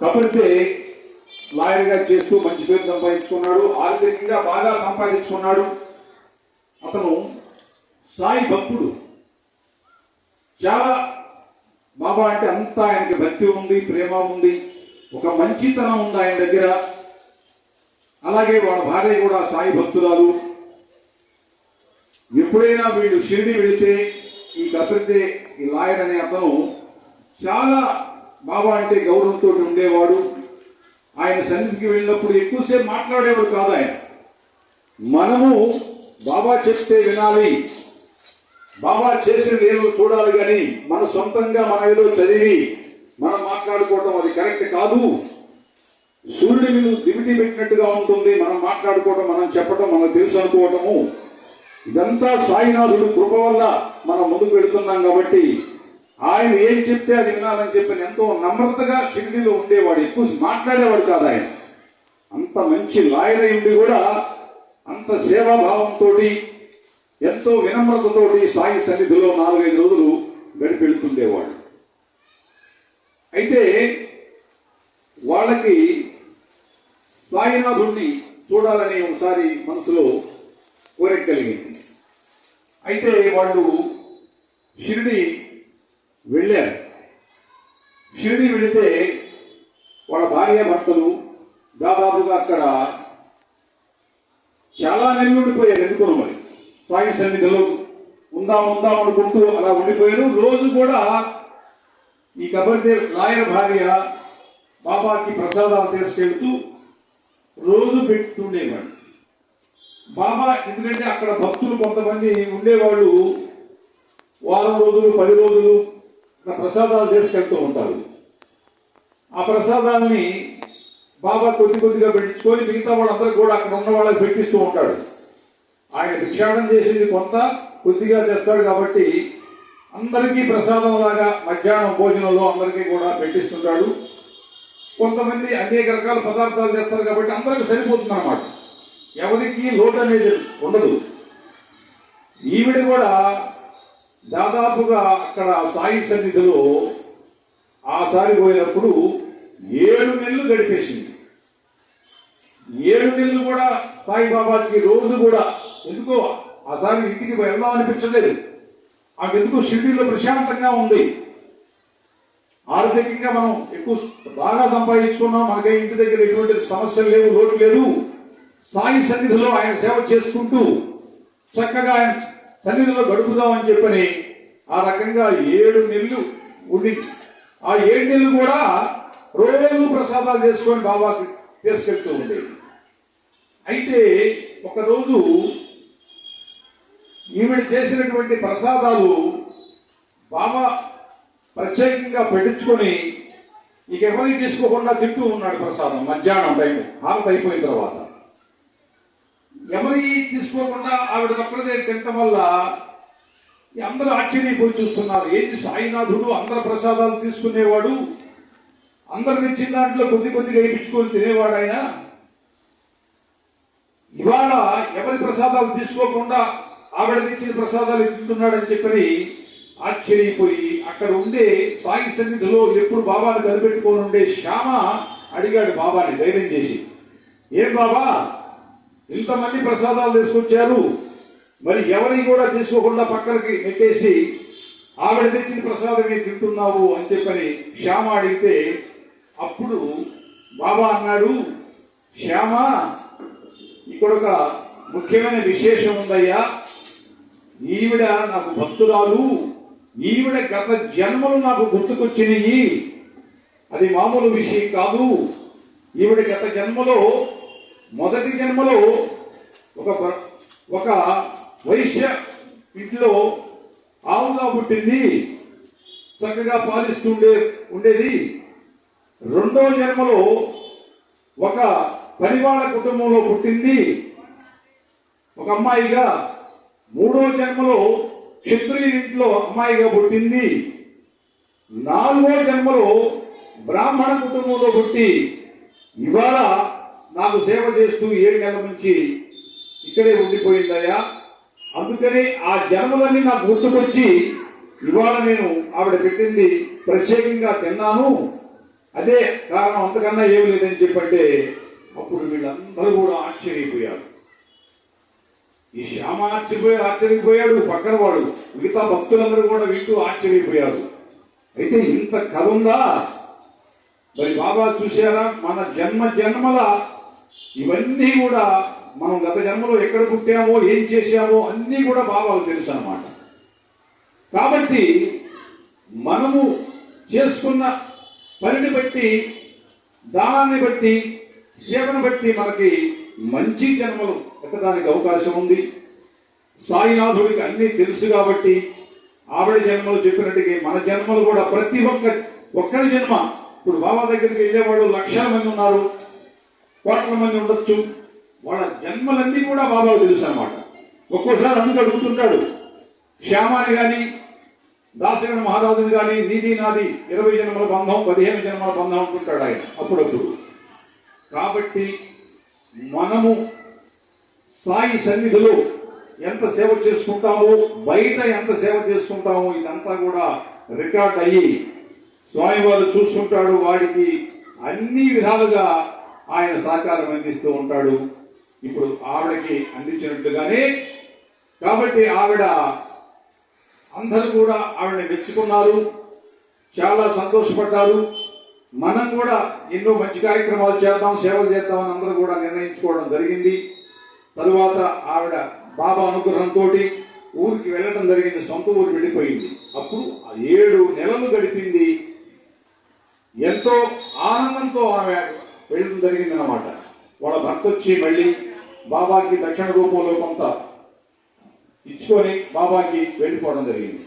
కాకపోతే లాయర్గా చేస్తూ మంచి పేరు సంపాదించుకున్నాడు ఆర్థికంగా బాగా సంపాదించుకున్నాడు. అతను సాయి భక్తుడు. చాలా బాబా అంటే అంతా ఆయనకి భక్తి ఉంది ప్రేమ ఉంది. ఒక మంచితనం ఉంది ఆయన దగ్గర. అలాగే వాళ్ళ భార్య కూడా సాయి భక్తురాలు. ఎప్పుడైనా వీళ్ళు షిరిడి వెళితే ఈ కపితే ఈ లాయర్ అనే అతను చాలా బాబా అంటే గౌరవంతో ఉండేవాడు. ఆయన సన్నిధికి వెళ్ళినప్పుడు ఎక్కువసేపు మాట్లాడేవాడు కాదు ఆయన. మనము బాబా చెప్తే వినాలి. బాబా చేసిన ఏదో చూడాలి కానీ మన సొంతంగా మన ఏదో చదివి మనం మాట్లాడుకోవటం అది కరెక్ట్ కాదు. సూర్యుడి మీద దిమిటి పెట్టినట్టుగా ఉంటుంది. మనం మాట్లాడుకోవటం మనం చెప్పటం మనం తెలుసు అనుకోవటము. ఇదంతా సాయినాథుడు కృప వల్ల మనం ముందుకు వెళుతున్నాం కాబట్టి ఆయన ఏం చెప్తే అది వినాలని చెప్పిన ఎంతో నమ్రతగా షిరిడిలో ఉండేవాడు ఎక్కువ మాట్లాడేవాడు కాదు ఆయన. అంత మంచి లాయర్ ఉండి కూడా అంత సేవాభావంతో ఎంతో వినమ్రతతోటి సాయి సన్నిధిలో నాలుగైదు రోజులు గడిపెడుతుండేవాడు. అయితే వాళ్ళకి సాయినాథుడిని చూడాలని ఒకసారి మనసులో కోరిక కలిగింది. అయితే వాళ్ళు షిరిడి వెళ్ళారు. షిరిడి వెళితే వాళ్ళ భార్య భర్తలు దాదాపుగా అక్కడ చాలా నెలలు ఉండిపోయారు ఎందుకు మరి. సాయి సన్నిధిలో ఉందాం ఉందాం అనుకుంటూ అలా ఉండిపోయారు. రోజు కూడా ఈ కబర్దేవ్ లాయర్ భార్య బాబాకి ప్రసాదాలు తీసుకెళ్తూ రోజు పెట్టుండేవాడు బాబా ఎందుకంటే అక్కడ భక్తులు కొంతమంది ఉండేవాళ్ళు వారం రోజులు పది రోజులు ప్రసాదాలు తీసుకెళ్తూ ఉంటారు. ఆ ప్రసాదాలని బాబా కొద్ది కొద్దిగా పెట్టించుకొని మిగతా వాళ్ళందరూ కూడా అక్కడ ఉన్న వాళ్ళకి పెట్టిస్తూ ఉంటాడు. ఆయన భిక్షాటం చేసేది కొంత కొద్దిగా చేస్తాడు కాబట్టి అందరికీ ప్రసాదం లాగా మధ్యాహ్నం భోజనంలో అందరికీ కూడా పెట్టిస్తుంటాడు. కొంతమంది అనేక రకాల పదార్థాలు చేస్తారు కాబట్టి అందరికి సరిపోతుంది అన్నమాట ఎవరికి లోటు అనేది ఉండదు. ఈవిడ కూడా దాదాపుగా అక్కడ సాయి సన్నిధిలో ఆసారి పోయినప్పుడు ఏడు నెలలు గడిపేసింది. ఏడు నెలలు కూడా సాయిబాబాకి రోజు కూడా ఎందుకో ఆసారి ఇంటికి వెళ్దాం అనిపించలేదు. ఆమెకు ఎందుకు షిరిడీలో ప్రశాంతంగా ఉంది. ఆర్థికంగా మనం ఎక్కువ బాగా సంపాదించుకున్నాం. మనకే ఇంటి దగ్గర ఎటువంటి సమస్యలు లేవు లోటు లేదు. సాయి సన్నిధిలో ఆయన సేవ చేసుకుంటూ చక్కగా ఆయన సన్నిధిలో గడుపుదామని చెప్పని ఆ రకంగా ఏడు నెలలు ఉండి ఆ ఏడు నెలలు కూడా రోజు ప్రసాదాలు చేసుకొని బాబాకి తీసుకెళ్తూ ఉండేది అయితే ఒకరోజు ఈవిడ చేసినటువంటి ప్రసాదాలు బాబా ప్రత్యేకంగా పెట్టించుకొని ఇక ఎవరికి తీసుకోకుండా తింటూ ఉన్నాడు ప్రసాదం. మధ్యాహ్నం టైం హారత అయిపోయిన తర్వాత. ఎవరి తీసుకోకుండా ఆవిడ తప్పనిదే తినటం వల్ల అందరూ ఆశ్చర్యపోయి చూస్తున్నారు. ఏంటి సాయినాథుడు అందరి ప్రసాదాలు తీసుకునేవాడు? అందరు తెచ్చిన దాంట్లో కొద్ది కొద్దిగా వేయించుకొని తినేవాడు ఆయన. ఇవాళ ఎవరి ప్రసాదాలు తీసుకోకుండా ఆవిడ తెచ్చిన ప్రసాదాలు తింటున్నాడని చెప్పని ఆశ్చర్యపోయి అక్కడ ఉండే సాయి సన్నిధిలో ఎప్పుడు బాబాను కనిపెట్టుకొని ఉండే శ్యామ అడిగాడు బాబాని ధైర్యం చేసి. ఏం బాబా ఇంతమంది ప్రసాదాలు తీసుకొచ్చారు మరి ఎవరిని కూడా తీసుకోకుండా పక్కనకి నెట్టేసి ఆవిడ తెచ్చిన ప్రసాదమే తింటున్నావు అని చెప్పని శ్యామ అడిగితే అప్పుడు బాబా అన్నాడు శ్యామ ఇక్కడ ఒక ముఖ్యమైన విశేషం ఉందయ్యా. ఈవిడ నాకు భక్తురాలు. ఈవిడ గత జన్మలు నాకు గుర్తుకొచ్చినాయి అది మామూలు విషయం కాదు. ఈవిడ గత జన్మలో మొదటి జన్మలో ఒక ఒక వైశ్య ఇంట్లో ఆవుగా పుట్టింది. చక్కగా పాలిస్తుండే ఉండేది. రెండో జన్మలో ఒక పరివాళ కుటుంబంలో పుట్టింది. ఒక అమ్మాయిగా. మూడో జన్మలో క్షత్రియుడింట్లో ఇంట్లో అమ్మాయిగా పుట్టింది. నాలుగో జన్మలో బ్రాహ్మణ కుటుంబంలో పుట్టి. ఇవాళ నాకు సేవ చేస్తూ ఏడు నెలల నుంచి ఇక్కడే ఉండిపోయిందయ్యా. అందుకని ఆ జన్మలన్నీ నాకు గుర్తుకొచ్చి ఇవాళ నేను ఆవిడ పెట్టింది ప్రత్యేకంగా తిన్నాను. అదే కారణం అంతకన్నా ఏమి లేదని చెప్పంటే అప్పుడు వీళ్ళందరూ కూడా ఆశ్చర్యపోయారు. ఈ శ్యామ ఆశ్చర్యపోయి ఆశ్చర్యపోయాడు పక్కన వాడు. మిగతా భక్తులందరూ కూడా వింటూ ఆశ్చర్యపోయారు. అయితే ఇంత కథ ఉందా మరి బాబా చూసారా మన జన్మ జన్మల ఇవన్నీ కూడా మనం గత జన్మలో ఎక్కడ పుట్టామో ఏం చేశామో అన్నీ కూడా బాబాకు తెలుసు అన్నమాట. కాబట్టి మనము చేసుకున్న పనిని బట్టి దానాన్ని బట్టి సేవను బట్టి మనకి మంచి జన్మలు ఎత్తడానికి అవకాశం ఉంది. సాయినాథుడికి అన్నీ తెలుసు కాబట్టి ఆవిడ జన్మలు చెప్పినట్టుగా మన జన్మలు కూడా ప్రతి ఒక్క ఒక్కరి జన్మ. ఇప్పుడు బాబా దగ్గరికి వెళ్ళేవాడు లక్షల మంది ఉన్నారు. కోట్ల మంది ఉండొచ్చు. వాళ్ళ జన్మలన్నీ కూడా బాబాకు తెలుసు అనమాట ఒక్కోసారి అందుకు అడుగుతుంటాడు. శ్యామాని కానీ దాసగణ మహారాజుని కానీ నీది నాది ఇరవై జన్మల బంధం పదిహేను జన్మల బంధం అంటుంటాడు ఆయన అప్పుడప్పుడు. కాబట్టి మనము సాయి సన్నిధిలో ఎంత సేవ చేసుకుంటామో బయట ఎంత సేవ చేసుకుంటామో ఇదంతా కూడా రికార్డ్ అయ్యి స్వామివారు చూసుకుంటాడు వాడికి అన్ని విధాలుగా ఆయన సహకారం అందిస్తూ ఉంటాడు. ఇప్పుడు ఆవిడకి అందించినట్టుగానే కాబట్టి ఆవిడ అందరూ కూడా ఆవిడని మెచ్చుకున్నారు. చాలా సంతోషపడ్డారు. మనం కూడా ఎన్నో మంచి కార్యక్రమాలు చేద్దాం సేవలు చేద్దామని అందరూ కూడా నిర్ణయించుకోవడం జరిగింది. తరువాత ఆవిడ బాబా అనుగ్రహంతో ఊరికి వెళ్ళడం జరిగింది సొంత ఊరు వెళ్ళిపోయింది. అప్పుడు ఆ ఏడు నెలలు గడిపింది. ఎంతో ఆనందంతో ఆమె వెళ్ళడం జరిగిందనమాట వాళ్ళ భర్త వచ్చి మళ్ళీ బాబాకి దక్షిణ రూపంలో కొంత ఇచ్చుకొని బాబాకి వెళ్ళిపోవడం జరిగింది.